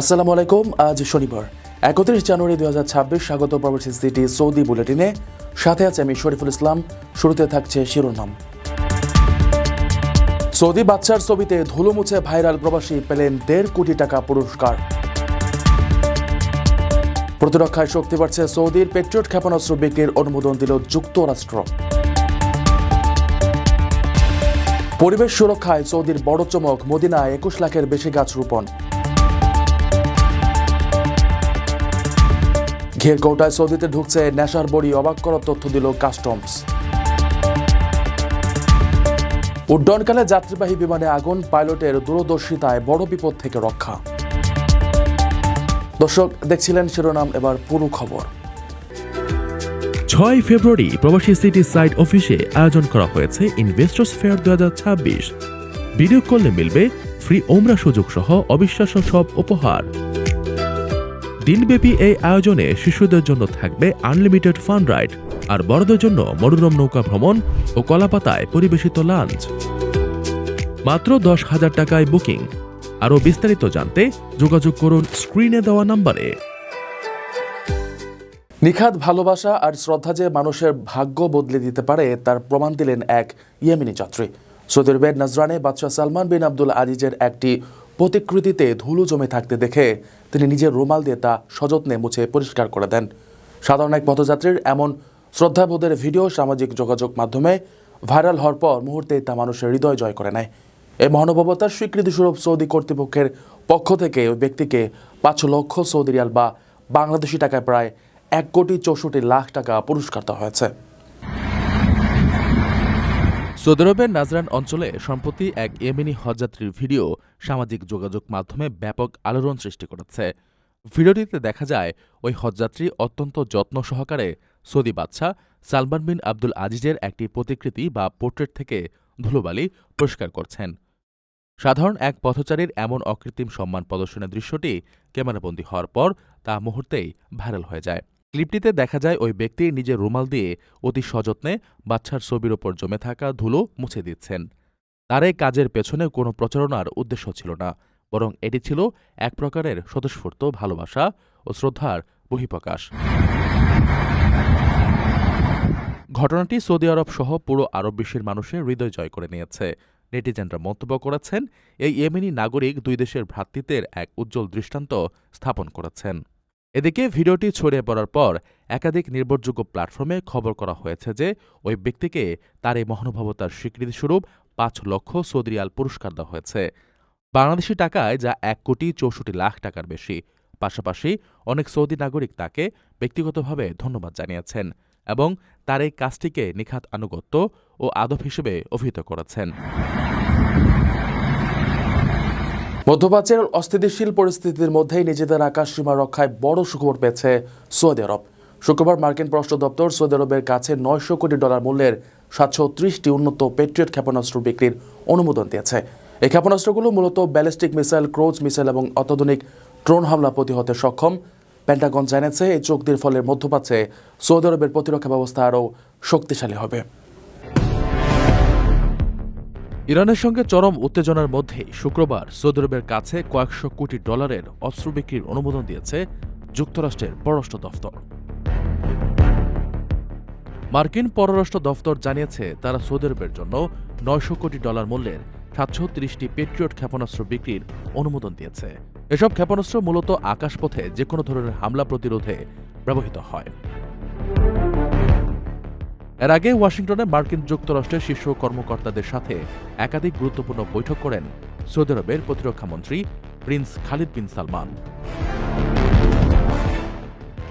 আসসালামু আলাইকুম, আজ শনিবার, একত্রিশ জানুয়ারি দুই হাজার ছাব্বিশ স্বাগত প্রবাসী সিটি সৌদি বুলেটিনে। সাথে আছে আমি শরীফুল ইসলাম, শুরুতে থাকছে শিরোনাম। সৌদি বাচ্চার ছবিতে ধুলো মুছে ভাইরাল প্রবাসী পেলেন দেড় কোটি টাকা পুরস্কার। প্রতিরক্ষায় শক্তি বাড়ছে সৌদির পেট্রিয়ট ক্ষেপণাস্ত্র বিক্রির অনুমোদন দিল যুক্তরাষ্ট্র। পরিবেশ সুরক্ষায় সৌদির বড় চমক, মদিনায় একুশ লাখের বেশি গাছ রোপণ। ঘেরকৌটায় সৌদিতে ঢুকছে নেশার বড়ি, অবাক করার তথ্য দিল কাস্টমস। উড্ডয়নকালে যাত্রীবাহী বিমানে আগুন, পাইলটের দূরদর্শিতায় বড় বিপদ থেকে রক্ষা। দর্শক, দেখছিলেন শিরোনাম, এবার পুরো খবর। ছয় ফেব্রুয়ারি প্রবাসী সিটি সাইট অফিসে আয়োজন করা হয়েছে ইনভেস্টর্স ফেয়ার দু হাজার ছাব্বিশ। বিনিয়োগ করলে মিলবে ফ্রি ওমরা সুযোগ সহ অবিশ্বাস্য সব উপহার। দিনব্যাপী এই আয়োজনে শিশুদের জন্য থাকবে আনলিমিটেড ফান রাইড আর বড়দের জন্য মনোরম নৌকা ভ্রমণ ও কলাপাতায় পরিবেশিত লাঞ্চ। মাত্র দশ হাজার টাকায় বুকিং। আরও বিস্তারিত জানতে যোগাযোগ করুন স্ক্রিনে দেওয়া নম্বরে। নিখাত ভালোবাসা আর শ্রদ্ধা যে মানুষের ভাগ্য বদলে দিতে পারে, তার প্রমাণ দিলেন এক ইয়েমেনি যাত্রী সৌদি আরবের নজরানে বাদশাহ সালমান বিন আব্দুল আজিজের একটি প্রতিকৃতিতে ধুলো জমে থাকতে দেখে তিনি নিজের রুমাল দিয়ে তা সযত্নে মুছে পরিষ্কার করে দেন। সাধারণ এক পথযাত্রীর এমন শ্রদ্ধাবোধের ভিডিও সামাজিক যোগাযোগ মাধ্যমে ভাইরাল হওয়ার পর মুহূর্তেই তা মানুষের হৃদয় জয় করে নেয়। এই মহানুভবতার স্বীকৃতিস্বরূপ সৌদি কর্তৃপক্ষের পক্ষ থেকে ওই ব্যক্তিকে পাঁচ লক্ষ সৌদি রিয়াল বা বাংলাদেশি টাকায় প্রায় এক কোটি চৌষট্টি লাখ টাকা পুরস্কার দেওয়া হয়েছে। সৌদি আরবের নাজরান অঞ্চলে সম্প্রতি এক ইয়েমেনি হজযাত্রীর ভিডিও সামাজিক যোগাযোগ মাধ্যমে ব্যাপক আলোড়ন সৃষ্টি করেছে। ভিডিওটিতে দেখা যায়, ওই হজযাত্রী অত্যন্ত যত্ন সহকারে সৌদি বাদশাহ সালমান বিন আব্দুল আজিজের একটি প্রতিকৃতি বা পোর্ট্রেট থেকে ধুলোবালি পরিষ্কার করছেন। সাধারণ এক পথচারীর এমন অকৃত্রিম সম্মান প্রদর্শনের দৃশ্যটি ক্যামেরাবন্দী হওয়ার পর তা মুহূর্তেই ভাইরাল হয়ে যায়। ক্লিপটিতে দেখা যায়, ওই ব্যক্তি নিজের রুমাল দিয়ে অতি সযত্নে বাচ্চার ছবির ওপর জমে থাকা ধুলো মুছে দিচ্ছেন। তার এই কাজের পেছনে কোনো প্রচারণার উদ্দেশ্য ছিল না, বরং এটি ছিল এক প্রকারের স্বতঃস্ফূর্ত ভালোবাসা ও শ্রদ্ধার বহিঃপ্রকাশ। ঘটনাটি সৌদি আরব সহ পুরো আরব বিশ্বের মানুষের হৃদয় জয় করে নিয়েছে। নেটিজেনরা মন্তব্য করেছেন, এই ইয়েমেনি নাগরিক দুই দেশের ভ্রাতৃত্বের এক উজ্জ্বল দৃষ্টান্ত স্থাপন করেছেন। এদিকে ভিডিওটি ছড়িয়ে পড়ার পর একাধিক নির্ভরযোগ্য প্ল্যাটফর্মে খবর করা হয়েছে যে, ওই ব্যক্তিকে তার এই মহানুভবতার স্বীকৃতিস্বরূপ পাঁচ লক্ষ সৌদি রিয়াল পুরস্কার দেওয়া হয়েছে। বাংলাদেশি টাকায় যা এক কোটি চৌষট্টি লাখ টাকার বেশি। পাশাপাশি অনেক সৌদি নাগরিক তাকে ব্যক্তিগতভাবে ধন্যবাদ জানিয়েছেন এবং তার এই কাজটিকে নিখাত আনুগত্য ও আদব হিসেবে অভিহিত করেছেন। মধ্যপ্রাচ্যের অস্থিতিশীল পরিস্থিতির মধ্যেই নিজেদের আকাশ সীমা রক্ষায় বড় সুখবর পেয়েছে সৌদি আরব। শুক্রবার মার্কিন পররাষ্ট্র দপ্তর সৌদি আরবের কাছে নয়শো কোটি ডলার মূল্যের সাতশো ত্রিশটি উন্নত পেট্রিয়ট ক্ষেপণাস্ত্র বিক্রির অনুমোদন দিয়েছে। এই ক্ষেপণাস্ত্রগুলো মূলত ব্যালিস্টিক মিসাইল, ক্রোজ মিসাইল এবং অত্যাধুনিক ড্রোন হামলা প্রতিহতে সক্ষম। পেন্টাগন জানিয়েছে, এই চুক্তির ফলে মধ্যপ্রাচ্যে সৌদি আরবের প্রতিরক্ষা ব্যবস্থা আরও শক্তিশালী হবে। ইরানের সঙ্গে চরম উত্তেজনার মধ্যেই শুক্রবার সৌদি আরবের কাছে কয়েকশো কোটি ডলারের অস্ত্র বিক্রির অনুমোদন দিয়েছে যুক্তরাষ্ট্রের পররাষ্ট্র দফতর। মার্কিন পররাষ্ট্র দফতর জানিয়েছে তারা সৌদি আরবের জন্য নয়শো কোটি ডলার মূল্যের সাতশো তিরিশটি পেট্রিয়ট ক্ষেপণাস্ত্র বিক্রির অনুমোদন দিয়েছে। এসব ক্ষেপণাস্ত্র মূলত আকাশপথে যে কোনো ধরনের হামলা প্রতিরোধে ব্যবহৃত হয়। এর আগে ওয়াশিংটনে মার্কিন যুক্তরাষ্ট্রের শীর্ষ কর্মকর্তাদের সাথে একাধিক গুরুত্বপূর্ণ বৈঠক করেন সৌদি আরবের প্রতিরক্ষামন্ত্রী প্রিন্স খালিদ বিন সালমান।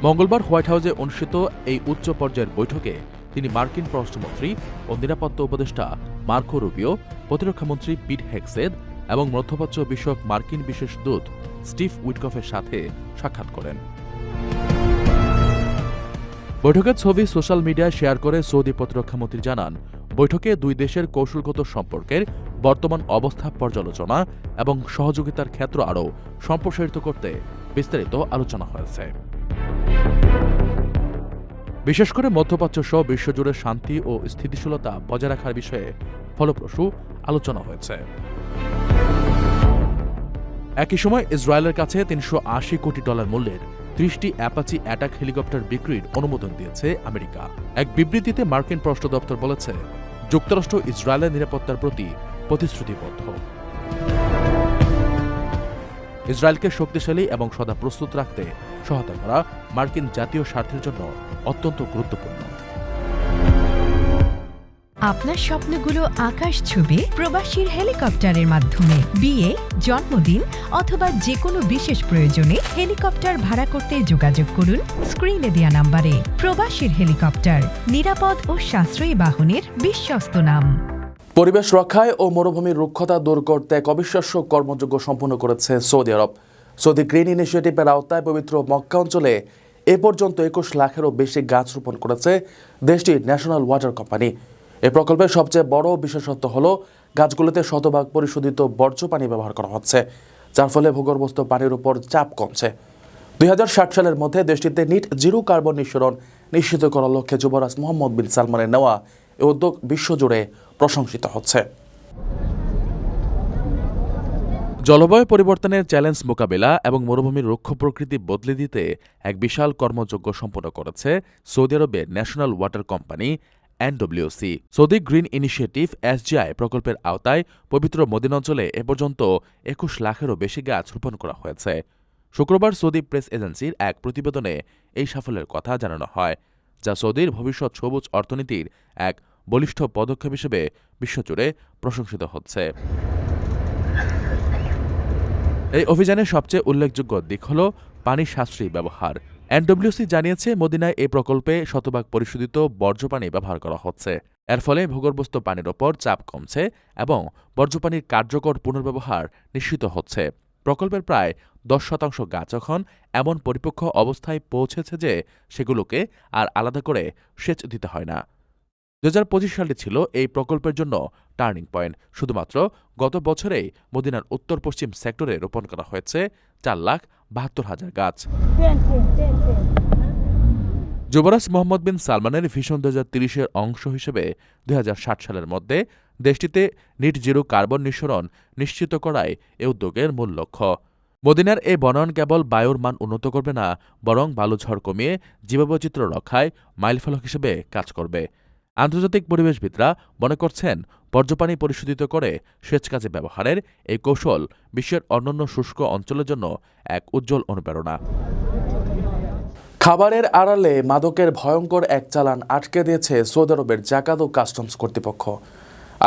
মঙ্গলবার হোয়াইট হাউসে অনুষ্ঠিত এই উচ্চ পর্যায়ের বৈঠকে তিনি মার্কিন পররাষ্ট্রমন্ত্রী ও নিরাপত্তা উপদেষ্টা মার্কো রুবিও প্রতিরক্ষামন্ত্রী পিট হেক্সেদ এবং মধ্যপ্রাচ্য বিষয়ক মার্কিন বিশেষ দূত স্টিভ উইটকফের সাথে সাক্ষাৎ করেন। বৈঠকের ছবি সোশ্যাল মিডিয়ায় শেয়ার করে সৌদি প্রতিরক্ষামন্ত্রী জানান, বৈঠকে দুই দেশের কৌশলগত সম্পর্কের বর্তমান অবস্থা পর্যালোচনা এবং সহযোগিতার ক্ষেত্র আরও সম্প্রসারিত করতে বিস্তারিত আলোচনা হয়েছে। বিশেষ করে মধ্যপ্রাচ্য সহ বিশ্বজুড়ে শান্তি ও স্থিতিশীলতা বজায় রাখার বিষয়ে ফলপ্রসূ আলোচনা হয়েছে। একই সময় ইসরায়েলের কাছে তিনশো আশি কোটি ডলার মূল্যের ত্রিশটি অ্যাপাচি অ্যাটাক হেলিকপ্টার বিক্রির অনুমোদন দিয়েছে আমেরিকা। এক বিবৃতিতে মার্কিন পররাষ্ট্র দপ্তর বলেছে, যুক্তরাষ্ট্র ইসরায়েলের নিরাপত্তার প্রতি প্রতিশ্রুতিবদ্ধ। ইসরায়েলকে শক্তিশালী এবং সদা প্রস্তুত রাখতে সহায়তা করা মার্কিন জাতীয় স্বার্থের জন্য অত্যন্ত গুরুত্বপূর্ণ। আপনার স্বপ্নগুলো আকাশ ছুবে প্রবাসীর হেলিকপ্টারের মাধ্যমে বিয়ে জন্মদিন অথবা যে কোনো বিশেষ প্রয়োজনে হেলিকপ্টার ভাড়া করতে যোগাযোগ করুন স্ক্রিনে দেয়া নাম্বারে। প্রবাসীর হেলিকপ্টার নিরাপদ ও সাশ্রয়ী বাহনের বিশ্বস্ত নাম। পরিবেশ রক্ষায় ও মরুভূমির রুক্ষতা দূর করতে এক অবিশ্বাস্য কর্মযোগ্য সম্পন্ন করেছে সৌদি আরব। সৌদি গ্রিন ইনিশিয়েটিভের আওতায় পবিত্র মক্কা অঞ্চলে এ পর্যন্ত একুশ লাখেরও বেশি গাছ রোপণ করেছে দেশটির ন্যাশনাল ওয়াটার কোম্পানি। এ প্রকল্পের সবচেয়ে বড় বিশেষত্ব হল গাছগুলোতে শতভাগ পরিশোধিত বর্জ্য পানি ব্যবহার করা হচ্ছে, যার ফলে ভূগর্ভস্থ পানির উপর চাপ কমছে। দুই হাজার ষাট সালের মধ্যে দেশটিতে নিট জিরো কার্বন নিঃসরণ নিশ্চিত করার লক্ষ্যে যুবরাজ মোহাম্মদ বিন সালমানের নেওয়া এ উদ্যোগ বিশ্বজুড়ে প্রশংসিত হচ্ছে। জলবায়ু পরিবর্তনের চ্যালেঞ্জ মোকাবেলা এবং মরুভূমির রুক্ষ প্রকৃতি বদলে দিতে এক বিশাল কর্মযজ্ঞ সম্পন্ন করেছে সৌদি আরবের national water company, NWC. Saudi green initiative, SGI প্রকল্পের আওতায় পবিত্র মদিন অঞ্চলে এ পর্যন্ত একুশ লাখেরও বেশি গাছ রোপণ করা হয়েছে। শুক্রবার সৌদি প্রেস এজেন্সির এক প্রতিবেদনে এই সাফল্যের কথা জানানো হয়, যা সৌদির ভবিষ্যৎ সবুজ অর্থনীতির এক বলিষ্ঠ পদক্ষেপ হিসেবে বিশ্বজুড়ে প্রশংসিত হচ্ছে। এই অভিযানের সবচেয়ে উল্লেখযোগ্য দিক হল পানি সাশ্রয়ী ব্যবহার। এনডব্লিউসি জানিয়েছে, মদিনায় এই প্রকল্পে শতভাগ পরিশোধিত বর্জ্য পানি ব্যবহার করা হচ্ছে। এর ফলে ভূগর্ভস্থ পানির ওপর চাপ কমছে এবং বর্জ্য পানির কার্যকর পুনর্ব্যবহার নিশ্চিত হচ্ছে। প্রকল্পের প্রায় দশ শতাংশ গাছ এখন এমন পরিপক্ক অবস্থায় পৌঁছেছে যে সেগুলোকে আর আলাদা করে সেচ দিতে হয় না। দু হাজার পঁচিশ সালটি ছিল এই প্রকল্পের জন্য টার্নিং পয়েন্ট। শুধুমাত্র গত বছরেই মদিনার উত্তর পশ্চিম সেক্টরে রোপণ করা হয়েছে চার লাখ বাহাত্তর হাজার গাছ। যুবরাজ মোহাম্মদ বিন সালমানের ভিশন দু হাজার তিরিশের অংশ হিসেবে দুই সালের মধ্যে দেশটিতে নিট জিরো কার্বন নিঃসরণ নিশ্চিত করাই এ উদ্যোগের মূল লক্ষ্য। মদিনার এই বনায়ন কেবল বায়ুর মান উন্নত করবে না, বরং বালুঝড় কমিয়ে জীববৈচিত্র্য রক্ষায় মাইলফলক হিসেবে কাজ করবে। আন্তর্জাতিক পরিবেশবিদরা মনে করছেন, বর্জ্যপানি পরিশোধিত করে সেচ কাজে ব্যবহারের এই কৌশল বিশ্বের অন্যান্য শুষ্ক অঞ্চলের জন্য এক উজ্জ্বল অনুপ্রেরণা। খাবারের আড়ালে মাদকের ভয়ঙ্কর এক চালান আটকে দিয়েছে সৌদি আরবের জাকাত ও কাস্টমস কর্তৃপক্ষ।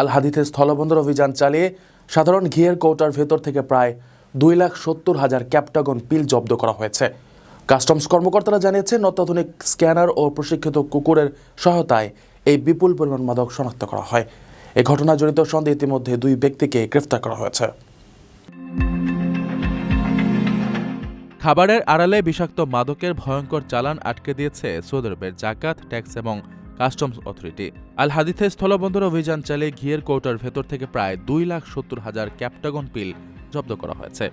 আল হাদিথে স্থলবন্দর অভিযান চালিয়ে সাধারণ ঘিয়ের কৌটার ভেতর থেকে প্রায় দুই লাখ সত্তর হাজার ক্যাপটাগন পিল জব্দ করা হয়েছে। কাস্টমস কর্মকর্তারা জানিয়েছেন, অত্যাধুনিক স্ক্যানার ও প্রশিক্ষিত কুকুরের সহায়তায় এই বিপুল পরিমাণ মাদক শনাক্ত করা হয়। এ ঘটনা জড়িত সন্দেহে ইতিমধ্যে দুই ব্যক্তিকে গ্রেফতার করা হয়েছে। খাবারের আড়ালে বিষাক্ত মাদকের ভয়ঙ্কর চালান আটকে দিয়েছে সৌদি আরবের জাকাত, ট্যাক্স এবং কাস্টমস অথরিটি। আল হাদিথে স্থলবন্দর অভিযান চালিয়ে ঘিয়ের কৌটার ভেতর থেকে প্রায় দুই লাখ সত্তর হাজার ক্যাপটাগন পিল জব্দ করা হয়েছে।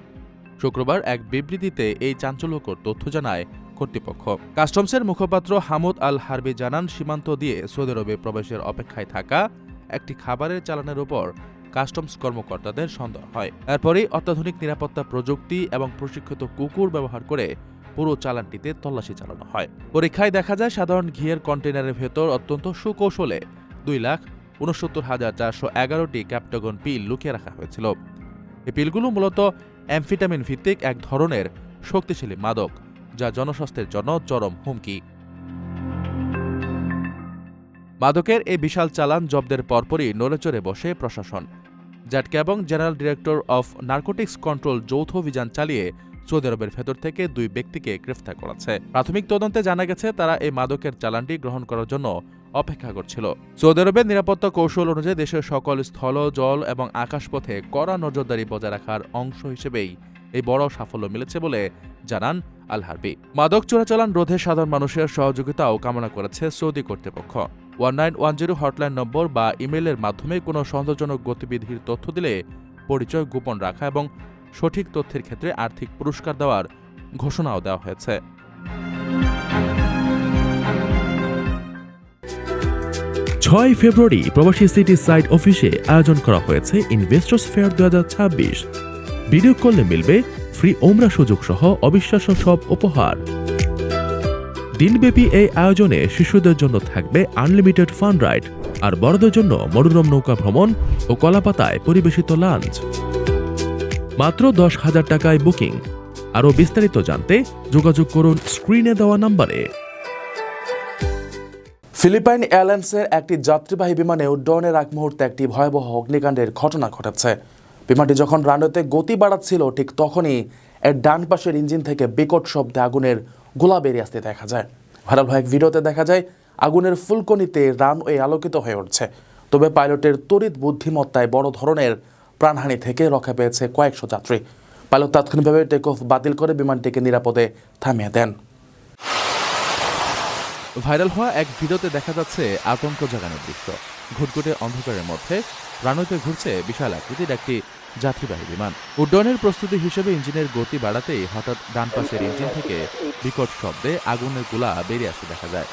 শুক্রবার এক বিবৃতিতে এই চাঞ্চল্যকর তথ্য জানায় কর্তৃপক্ষ। কাস্টমসের মুখপাত্র হামুদ আল হারবি জানান, সীমান্ত দিয়ে সৌদি আরবে প্রবেশের অপেক্ষায় থাকা একটি খাবারের চালানের উপর কাস্টমস কর্মকর্তাদের সন্দেহ হয়। এরপরেই অত্যাধুনিক নিরাপত্তা প্রযুক্তি এবং প্রশিক্ষিত কুকুর ব্যবহার করে পুরো চালানটিতে তল্লাশি চালানো হয়। পরীক্ষায় দেখা যায়, সাধারণ ঘিয়ের কন্টেনারের ভেতর অত্যন্ত সুকৌশলে দুই লাখ উনসত্তর হাজার চারশো এগারোটি ক্যাপটাগন পিল লুকিয়ে রাখা হয়েছিল। এই পিলগুলো মূলত অ্যামফিটামিন ভিত্তিক এক ধরনের শক্তিশালী মাদক, যা জনস্বাস্থ্যের জন্য চরম হুমকি। মাদকের এই বিশাল চালান জব্দের পরপরই নড়েচড়ে বসে প্রশাসন। জাটকা এবং general director of narcotics control যৌথ অভিযান চালিয়ে সৌদি আরবের ভেতর থেকে দুই ব্যক্তিকে গ্রেফতার করেছে। প্রাথমিক তদন্তে জানা গেছে, তারা এই মাদকের চালানটি গ্রহণ করার জন্য অপেক্ষা করছিল। সৌদি আরবের নিরাপত্তা কৌশল অনুযায়ী দেশের সকল স্থল, জল এবং আকাশপথে কড়া নজরদারি বজায় রাখার অংশ হিসেবেই এই বড় সাফল্য মিলেছে বলে জানান আল হারবি। মাদক চোরাচালান রোধে সাধারণ মানুষের সহযোগিতাও কামনা করেছে সৌদি কর্তৃপক্ষ। One nine one zero hotline number বা ইমেইলের মাধ্যমে কোনো সন্দেহজনক গতিবিধির তথ্য দিলে পরিচয় গোপন রাখা এবং সঠিক তথ্যের ক্ষেত্রে আর্থিক পুরস্কার দেওয়ার ঘোষণাও দেওয়া হয়েছে। ছয় ফেব্রুয়ারি প্রবাসী সিটি সাইট অফিসে আয়োজন করা হয়েছে ইনভেস্টর্স ফেয়ার দু হাজার ছাব্বিশ। ভিডিও কলে মিলবে ফ্রি ওমরা সুযোগ সহ অবিশ্বাস্য সব উপহার। দিনব্যাপী এই আয়োজনে শিশুদের জন্য থাকবে আনলিমিটেড ফান রাইড আর বড়দের জন্য মনোরম নৌকা ভ্রমণ ও কলাপাতায় পরিবেশিত লাঞ্চ মাত্র দশ হাজার টাকায় বুকিং। আরও বিস্তারিত জানতে যোগাযোগ করুন স্ক্রিনে দেওয়া নম্বরে। ফিলিপাইন এয়ারলাইন্সের একটি যাত্রীবাহী বিমানে উড্ডয়নের আগ মুহূর্তে একটি ভয়াবহ অগ্নিকাণ্ডের ঘটনা ঘটেছে। বিমানটি যখন রানওয়েতে গতি বাড়াচ্ছিল, ঠিক তখনই এর ডান পাশের ইঞ্জিন থেকে বিকট শব্দে আগুনের গোলা বেরিয়ে আসতে দেখা যায়। ভাইরাল এক ভিডিওতে দেখা যায়, আগুনের ফুলকনিতে রানওয়ে আলোকিত হয়ে উঠছে। তবে পাইলটের তড়িৎ বুদ্ধিমত্তায় বড় ধরনের প্রাণহানি থেকে রক্ষা পেয়েছে কয়েকশো যাত্রী। পাইলট তাৎক্ষণিকভাবে টেক অফ বাতিল করে বিমানটিকে নিরাপদে থামিয়ে দেন। ভাইরাল হওয়া এক ভিডিওতে দেখা যাচ্ছে আতঙ্ক জাগানোর দৃশ্য। ঘুটঘুটে অন্ধকারের মধ্যে রানওয়েতে ঘুরছে বিশাল আকৃতির একটি যাত্রীবাহী বিমান। উড্ডয়নের প্রস্তুতি হিসেবে ইঞ্জিনের গতি বাড়াতেই হঠাৎ ডান পাশের ইঞ্জিন থেকে বিকট শব্দে আগুনের গোলা বেরিয়ে আসতে দেখা যায়।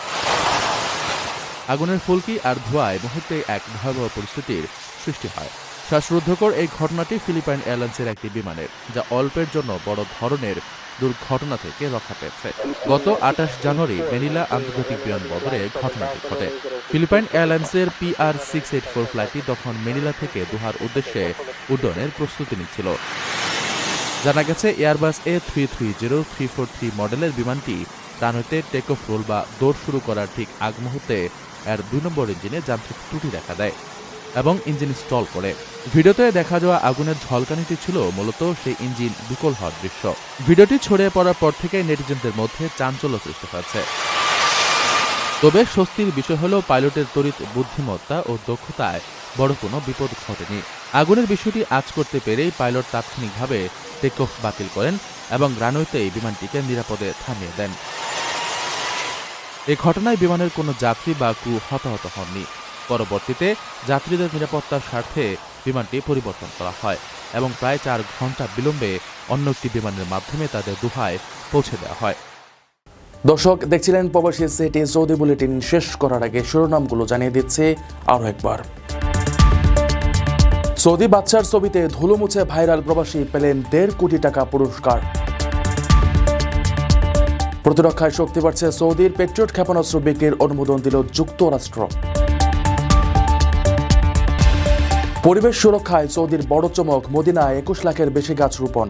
আগুনের ফুলকি আর ধোঁয়ায় মুহূর্তে এক ভয়াবহ পরিস্থিতির সৃষ্টি হয়। শ্বাসরুদ্ধকর এই ঘটনাটি ফিলিপাইন এয়ারলাইন্সের একটি বিমানের, যা অল্পের জন্য বড় ধরনের দুর্ঘটনা থেকে রক্ষা পেয়েছে। গত আঠাশ জানুয়ারি মেনিলা আন্তর্জাতিক বিমানবন্দরে ঘটনাটি ঘটে। ফিলিপাইন এয়ারলাইন্সের পিআর সিক্স এইট ফোর ফ্লাইটটি তখন মেনিলা থেকে দুহার উদ্দেশ্যে উড্ডয়নের প্রস্তুতি নিচ্ছিল। জানা গেছে, Airbus A three three zero three four three মডেলের বিমানটি রানওয়েতে টেক অফ রোল বা দৌড় শুরু করার ঠিক আগ মুহূর্তে এর দুই নম্বর ইঞ্জিনে যান্ত্রিক ত্রুটি দেখা দেয়। এবং ইঞ্জিন স্টল করে। ভিডিওতে দেখা যাওয়া আগুনের ঝলকানিটি ছিল মূলত সেই ইঞ্জিন বিকল হওয়ার দৃশ্য। ভিডিওটি ছড়িয়ে পড়ার পর থেকে নেটিজেনদের মধ্যে চাঞ্চল্য সৃষ্টি হয়েছে। তবে স্বস্তির বিষয় হল পাইলটের তড়িৎ বুদ্ধিমত্তা ও দক্ষতায় বড় কোনো বিপদ ঘটেনি। আগুনের বিষয়টি আজ করতে পেরেই পাইলট তাৎক্ষণিকভাবে টেক অফ বাতিল করেন এবং রানওয়েতেই বিমানটিকে নিরাপদে থামিয়ে দেন। এই ঘটনায় বিমানের কোনো যাত্রী বা ক্রু হতাহত হননি। পরবর্তীতে যাত্রীদের নিরাপত্তার স্বার্থে বিমানটি পরিবর্তন করা হয় এবং প্রায় চার ঘণ্টা বিলম্বে অন্য একটি বিমানের মাধ্যমে তাদের দুহায় পৌঁছে দেওয়া হয়। দর্শক, দেখছিলেন প্রবাসী সিটি সৌদি বুলেটিন শেষ করার আগে শিরোনামগুলো জানিয়ে দিচ্ছে আরও একবার। সৌদি বাচ্চার ছবিতে ধুলো মুছে ভাইরাল প্রবাসী পেলেন দেড় কোটি টাকা পুরস্কার। প্রতিরক্ষায় শক্তি বাড়ছে সৌদির পেট্রিয়ট ক্ষেপণাস্ত্র বিক্রির অনুমোদন দিল যুক্তরাষ্ট্র। পরিবেশ সুরক্ষায় সৌদির বড় চমক, মদিনায় একুশ লাখের বেশি গাছ রোপণ।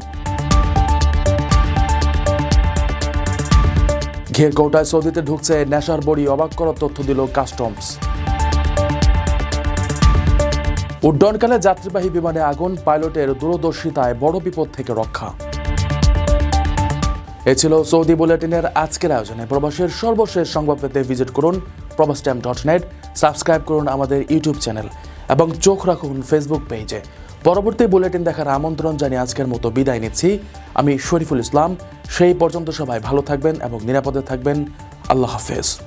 ঘেরকৌটায় সৌদিতে ঢুকছে নেশার বড়ি, অবাক করার তথ্য দিল কাস্টমস। উড্ডয়নকালে যাত্রীবাহী বিমানে আগুন, পাইলটের দূরদর্শিতায় বড় বিপদ থেকে রক্ষা। এ ছিল সৌদি বুলেটিনের আজকের আয়োজনে। প্রবাসের সর্বশেষ সংবাদ পেতে ভিজিট করুন প্রবাস টাইম ডট নেট, সাবস্ক্রাইব করুন আমাদের ইউটিউব চ্যানেল। এবং চোখ রাখুন ফেসবুক পেজে পরবর্তী বুলেটিন দেখার আমন্ত্রণ জানিয়ে আজকের মতো বিদায় নিচ্ছি। আমি শরীফুল ইসলাম। সেই পর্যন্ত সবাই ভালো থাকবেন এবং নিরাপদে থাকবেন। আল্লাহ হাফেজ।